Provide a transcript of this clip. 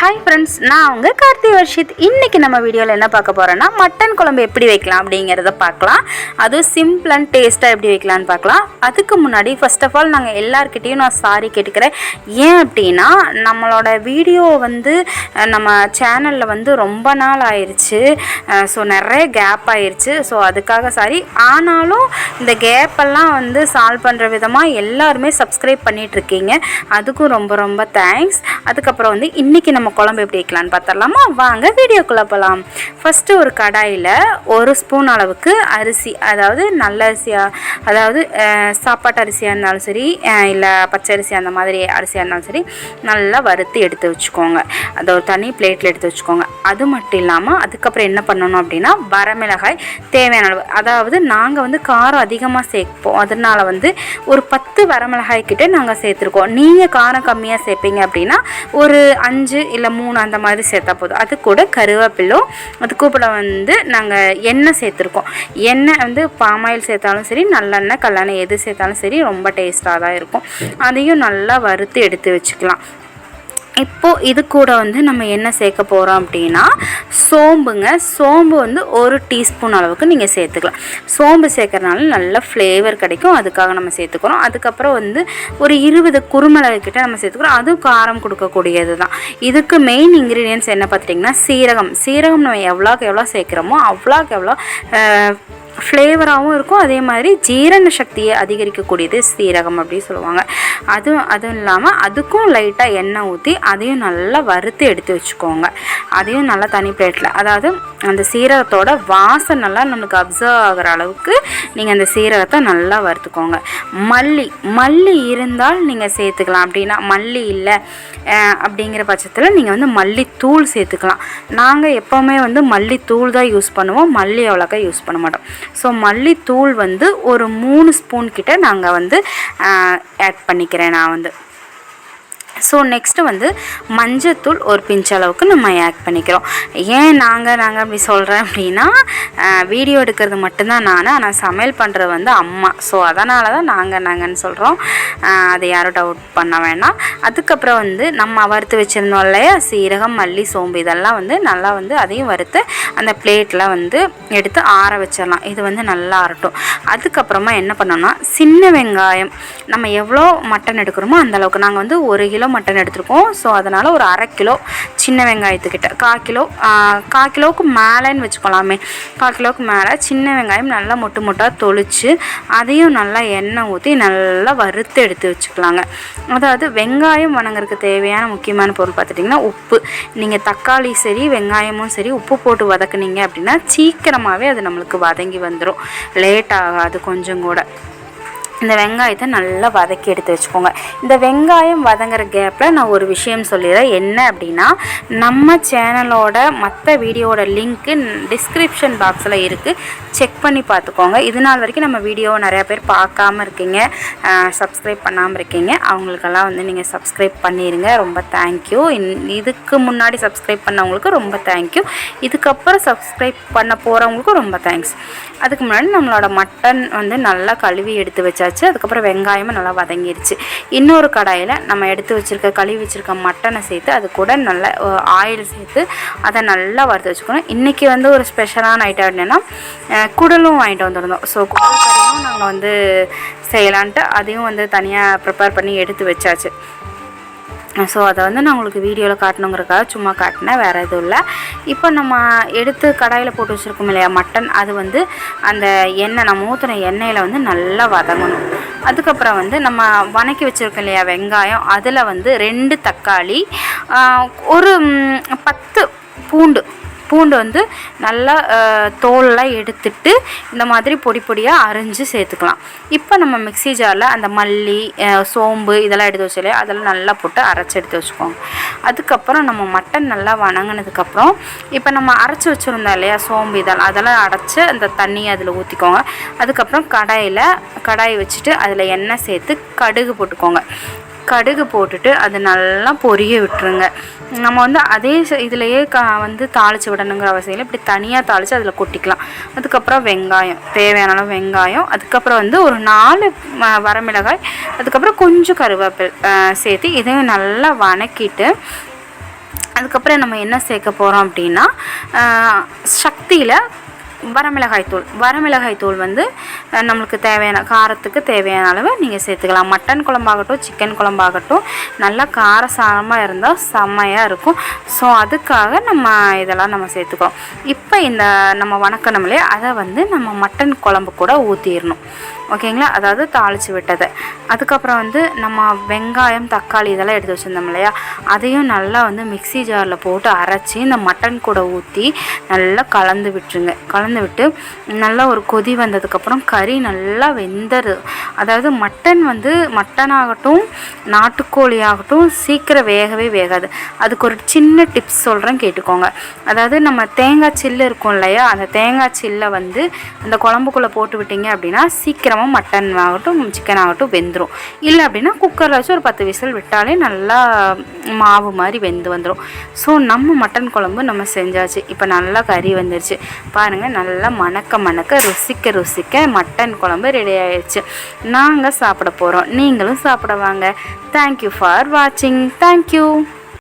Hi friends நான் உங்கள் கார்த்தி வர்ஷித். இன்றைக்கி நம்ம வீடியோவில் என்ன பார்க்க போகிறோன்னா மட்டன் குழம்பு எப்படி வைக்கலாம் அப்படிங்கிறத பார்க்கலாம். அதுவும் சிம்பிள் அண்ட் டேஸ்ட்டாக எப்படி வைக்கலான்னு பார்க்கலாம். அதுக்கு முன்னாடி ஃபர்ஸ்ட் ஆஃப் ஆல் நாங்கள் எல்லாருக்கிட்டேயும் நான் சாரி கேட்டுக்கிறேன். ஏன் அப்படின்னா நம்மளோட வீடியோ வந்து நம்ம சேனலில் வந்து ரொம்ப நாள் ஆயிடுச்சு ஸோ நிறைய கேப் ஆயிடுச்சு ஸோ அதுக்காக சாரி ஆனாலும் இந்த கேப்பெல்லாம் வந்து சால்வ் பண்ணுற விதமாக எல்லாருமே சப்ஸ்கிரைப் பண்ணிகிட்ருக்கீங்க அதுக்கும் ரொம்ப ரொம்ப தேங்க்ஸ் அதுக்கப்புறம் வந்து இன்றைக்கி நம்ம குழம்பு எப்படி வைக்கலான்னு பார்த்தரலாமா வாங்க வீடியோக்குள்ளே போகலாம் ஃபஸ்ட்டு ஒரு கடாயில் ஒரு ஸ்பூன் அளவுக்கு அரிசி அதாவது நல்ல அரிசியாக அதாவது சாப்பாட்டு அரிசியாக இருந்தாலும் சரி இல்லை பச்சை அரிசி அந்த மாதிரி அரிசியாக இருந்தாலும் சரி நல்லா வறுத்து எடுத்து வச்சுக்கோங்க. அதை ஒரு தனி பிளேட்டில் எடுத்து வச்சுக்கோங்க. அது மட்டும் இல்லாமல் அதுக்கப்புறம் என்ன பண்ணணும் அப்படின்னா வரமிளகாய் தேவையான அளவு அதாவது நாங்கள் வந்து காரம் அதிகமாக சேர்ப்போம். அதனால வந்து ஒரு பத்து வரமிளகாய் நாங்கள் சேர்த்துருக்கோம். நீங்கள் காரம் கம்மியாக சேர்ப்பீங்க அப்படின்னா ஒரு அஞ்சு இல்லை மூணு அந்த மாதிரி சேர்த்தா போதும். அது கூட கருவேப்பிலும் அது வந்து நாங்கள் எண்ணெய் சேர்த்துருக்கோம். எண்ணெய் வந்து பாமாயில் சேர்த்தாலும் சரி நல்லெண்ணெய் கல்லெண்ணெய் எது சேர்த்தாலும் சரி ரொம்ப டேஸ்ட்டாக தான் இருக்கும். அதையும் நல்லா வறுத்து எடுத்து வச்சுக்கலாம். இப்போது இது கூட வந்து நம்ம என்ன சேர்க்க போகிறோம் அப்படின்னா சோம்புங்க. சோம்பு வந்து ஒரு டீஸ்பூன் அளவுக்கு நீங்கள் சேர்த்துக்கலாம். சோம்பு சேர்க்கறனால நல்ல ஃப்ளேவர் கிடைக்கும். அதுக்காக நம்ம சேர்த்துக்கிறோம். அதுக்கப்புறம் வந்து ஒரு இருபது குருமிளகு கிட்ட நம்ம சேர்த்துக்கிறோம். அதுவும் காரம் கொடுக்கக்கூடியது தான் இதுக்கு மெயின் இன்க்ரீடியன்ஸ் என்ன பார்த்துட்டிங்கன்னா சீரகம். சீரகம் நம்ம எவ்வளோக்கு எவ்வளோ சேர்க்குறோமோ அவ்வளோக்கு எவ்வளோ ஃப்ளேவராகவும் இருக்கும். அதே மாதிரி ஜீரண சக்தியை அதிகரிக்கக்கூடியது சீரகம் அப்படின்னு சொல்லுவாங்க. அதுவும் அதுவும் இல்லாமல் அதுக்கும் லைட்டாக எண்ணெய் ஊற்றி அதையும் நல்லா வறுத்து எடுத்து வச்சுக்கோங்க. அதையும் நல்லா தனி பிளேட்டில் அதாவது அந்த சீரகத்தோட வாசம் நல்லா நம்மளுக்கு அப்சர்வ் ஆகிற அளவுக்கு நீங்கள் அந்த சீரகத்தை நல்லா வறுத்துக்கோங்க. மல்லி மல்லி இருந்தால் நீங்கள் சேர்த்துக்கலாம். அப்படின்னா மல்லி இல்லை அப்படிங்கிற பட்சத்தில் நீங்கள் வந்து மல்லித்தூள் சேர்த்துக்கலாம். நாங்கள் எப்போவுமே வந்து மல்லித்தூள் தான் யூஸ் பண்ணுவோம். மல்லி அவ்வளோக்கா யூஸ் பண்ண மாட்டோம். ஸோ மல்லித்தூள் வந்து ஒரு மூணு ஸ்பூன் கிட்ட நாங்கள் வந்து ஆட் பண்ணிக்கிறேன் நான் வந்து. ஸோ நெக்ஸ்ட்டு வந்து மஞ்சத்தூள் ஒரு பிஞ்ச் அளவுக்கு நம்ம ஆட் பண்ணிக்கிறோம். ஏன் நாங்கள் நாங்கள் அப்படி சொல்கிறேன் அப்படின்னா வீடியோ எடுக்கிறது மட்டும்தான் நான் ஆனால் சமையல் பண்ணுறது வந்து அம்மா. ஸோ அதனால தான் நாங்கள் நாங்கன்னு சொல்கிறோம் அதை யாரும் டவுட் பண்ண வேணாம். அதுக்கப்புறம் வந்து நம்ம வறுத்து வச்சுருந்தோம் இல்லையா? சீரகம் மல்லி சோம்பு இதெல்லாம் வந்து நல்லா வந்து அதையும் வறுத்து அந்த பிளேட்டில் வந்து எடுத்து ஆற வச்சிடலாம். இது வந்து நல்லா ஆறட்டும் அதுக்கப்புறமா என்ன பண்ணோம்னா சின்ன வெங்காயம். நம்ம எவ்வளோ மட்டன் எடுக்கிறோமோ அந்தளவுக்கு நாங்கள் வந்து ஒரு கிலோ மட்டன் எடுத்திருக்கோம். ஸோ அதனால் ஒரு அரை கிலோ சின்ன வெங்காயத்துக்கிட்ட. கால் கிலோ கால் கிலோவுக்கு மேலேன்னு வச்சுக்கலாமே. கால் கிலோவுக்கு மேலே சின்ன வெங்காயம் நல்லா மொட்டு மொட்டாக தொளிச்சு அதையும் நல்லா எண்ணெய் ஊற்றி நல்லா வறுத்து எடுத்து வச்சுக்கலாங்க. அதாவது வெங்காயம் வணங்குறதுக்கு தேவையான முக்கியமான பொருள் பார்த்துட்டிங்கன்னா உப்பு. நீங்கள் தக்காளி சரி வெங்காயமும் சரி உப்பு போட்டு வதக்குனீங்க அப்படின்னா சீக்கிரமாகவே அது நம்மளுக்கு வதங்கி வந்துடும் லேட் ஆகாது கொஞ்சம் கூட. இந்த வெங்காயத்தை நல்லா வதக்கி எடுத்து வச்சுக்கோங்க. இந்த வெங்காயம் வதங்குற கேப்பில் நான் ஒரு விஷயம் சொல்லிடுறேன். என்ன அப்படின்னா நம்ம சேனலோட மற்ற வீடியோவோட லிங்க்கு டிஸ்கிரிப்ஷன் பாக்ஸில் இருக்குது செக் பண்ணி பார்த்துக்கோங்க. இது நாள் வரைக்கும் நம்ம வீடியோவை நிறையா பேர் பார்க்காம இருக்கீங்க. சப்ஸ்கிரைப் பண்ணாமல் இருக்கீங்க. அவங்களுக்கெல்லாம் வந்து நீங்கள் சப்ஸ்கிரைப் பண்ணிடுங்க ரொம்ப தேங்க்யூ இதுக்கு முன்னாடி சப்ஸ்கிரைப் பண்ணவங்களுக்கு ரொம்ப தேங்க்யூ இதுக்கப்புறம் சப்ஸ்கிரைப் பண்ண போகிறவங்களுக்கும் ரொம்ப தேங்க்ஸ் அதுக்கு முன்னாடி நம்மளோட மட்டன் வந்து நல்லா கழுவி எடுத்து வச்சு அதுக்கப்புறம் வெங்காயமும் நல்லா வதங்கிருச்சு. இன்னொரு கடாயில் நம்ம எடுத்து வச்சுருக்க கழுவி வச்சுருக்க மட்டனை சேர்த்து அது கூட நல்லா ஆயில் சேர்த்து அதை நல்லா வறுத்து வச்சுக்கணும். இன்றைக்கி வந்து ஒரு ஸ்பெஷலான ஐட்டம் என்னென்னா குடலும் வாங்கிட்டு வந்துருந்தோம். ஸோ குடல் கறியும் நாங்கள் வந்து செய்யலான்ட்டு அதையும் வந்து தனியாக ப்ரிப்பேர் பண்ணி எடுத்து வச்சாச்சு. ஸோ அதை வந்து நான் உங்களுக்கு வீடியோவில் காட்டணுங்கிறக்காக சும்மா காட்டினேன். வேறு எதுவும் இல்லை. இப்போ நம்ம எடுத்து கடாயில் போட்டு வச்சுருக்கோம் இல்லையா மட்டன் அது வந்து அந்த எண்ணெய் நம்ம ஊற்றின எண்ணெயில் வந்து நல்லா வதங்கணும். அதுக்கப்புறம் வந்து நம்ம வணக்கி வச்சுருக்கோம் இல்லையா வெங்காயம். அதில் வந்து ரெண்டு தக்காளி ஒரு பத்து பூண்டு பூண்டு வந்து நல்லா தோலெலாம் எடுத்துட்டு இந்த மாதிரி பொடி பொடியாக அரிஞ்சு சேர்த்துக்கலாம். இப்போ நம்ம மிக்ஸி ஜாரில் அந்த மல்லி சோம்பு இதெல்லாம் எடுத்து வச்சு இல்லையா அதெல்லாம் நல்லா போட்டு அரைச்சி எடுத்து வச்சுக்கோங்க. அதுக்கப்புறம் நம்ம மட்டன் நல்லா வணங்கினதுக்கப்புறம் இப்போ நம்ம அரைச்சி வச்சுருந்தோம் இல்லையா சோம்பு இதெல்லாம் அதெல்லாம் அடைச்சி அந்த தண்ணியை அதில் ஊற்றிக்கோங்க அதுக்கப்புறம் கடாயில் கடாய் வச்சுட்டு அதில் எண்ணெய் சேர்த்து கடுகு போட்டுக்கோங்க. கடுகு போட்டுட்டு அது நல்லா பொரிய விட்டுருங்க. நம்ம வந்து அதே ச- க வந்து தாளித்து விடணுங்கிற அவசியம் இல்லை. இப்படி தனியாக தாளித்து அதில் கொட்டிக்கலாம். அதுக்கப்புறம் வெங்காயம். தேவையான அளவு வெங்காயம். அதுக்கப்புறம் வந்து ஒரு நாலு வரமிளகாய். அதுக்கப்புறம் கொஞ்சம் கருவேப்பில் சேர்த்து இதையும் நல்லா வணக்கிட்டு அதுக்கப்புறம் நம்ம என்ன சேர்க்க போகிறோம் அப்படின்னா சக்தியில் வரமிளகாய் தூள். வரமிளகாய் தூள் வந்து நம்மளுக்கு தேவையான காரத்துக்கு தேவையான அளவு நீங்கள் சேர்த்துக்கலாம். மட்டன் குழம்பாகட்டும் சிக்கன் குழம்பாகட்டும் நல்லா காரசாரமாக இருந்தால் செம்மையாக இருக்கும். ஸோ அதுக்காக நம்ம இதெல்லாம் நம்ம சேர்த்துக்கிறோம் இப்போ இந்த நம்ம வணக்கணும் இல்லையா அதை வந்து நம்ம மட்டன் குழம்பு கூட ஊற்றிடணும் ஓகேங்களா? அதாவது தாளித்து விட்டதை. அதுக்கப்புறம் வந்து நம்ம வெங்காயம் தக்காளி இதெல்லாம் எடுத்து வச்சுருந்தோம் இல்லையா? அதையும் நல்லா வந்து மிக்ஸி ஜாரில் போட்டு அரைச்சி இந்த மட்டன் கூட ஊற்றி நல்லா கலந்து விட்டுருங்க. கலந்து விட்டு நல்லா ஒரு கொதி வந்ததுக்கப்புறம் கறி நல்லா வெந்தரு. அதாவது மட்டன் வந்து மட்டன் ஆகட்டும் நாட்டுக்கோழி ஆகட்டும் சீக்கிரம் வேகவே வேகாது. அதுக்கு ஒரு சின்ன டிப்ஸ் சொல்கிறேன் கேட்டுக்கோங்க. அதாவது நம்ம தேங்காய் சில்லு இருக்கும் இல்லையா? அந்த தேங்காய் சில்லை வந்து அந்த குழம்புக்குள்ளே போட்டு விட்டீங்க அப்படின்னா சீக்கிரம் நம்ம மட்டன் ஆகட்டும் சிக்கன் ஆகட்டும் வெந்துடும் இல்லை அப்படின்னா குக்கரில் வச்சு ஒரு பத்து விசில் விட்டாலே நல்லா மாவு மாதிரி வெந்து வந்துடும் ஸோ நம்ம மட்டன் குழம்பு நம்ம செஞ்சாச்சு. இப்போ நல்லா கறி வந்துருச்சு. பாருங்கள் நல்லா மணக்க மணக்க ருசிக்க ருசிக்க மட்டன் குழம்பு ரெடி ஆயிடுச்சு நாங்கள் சாப்பிட போகிறோம் நீங்களும் சாப்பிட வாங்க. தேங்க்யூ ஃபார் வாட்சிங் தேங்க்யூ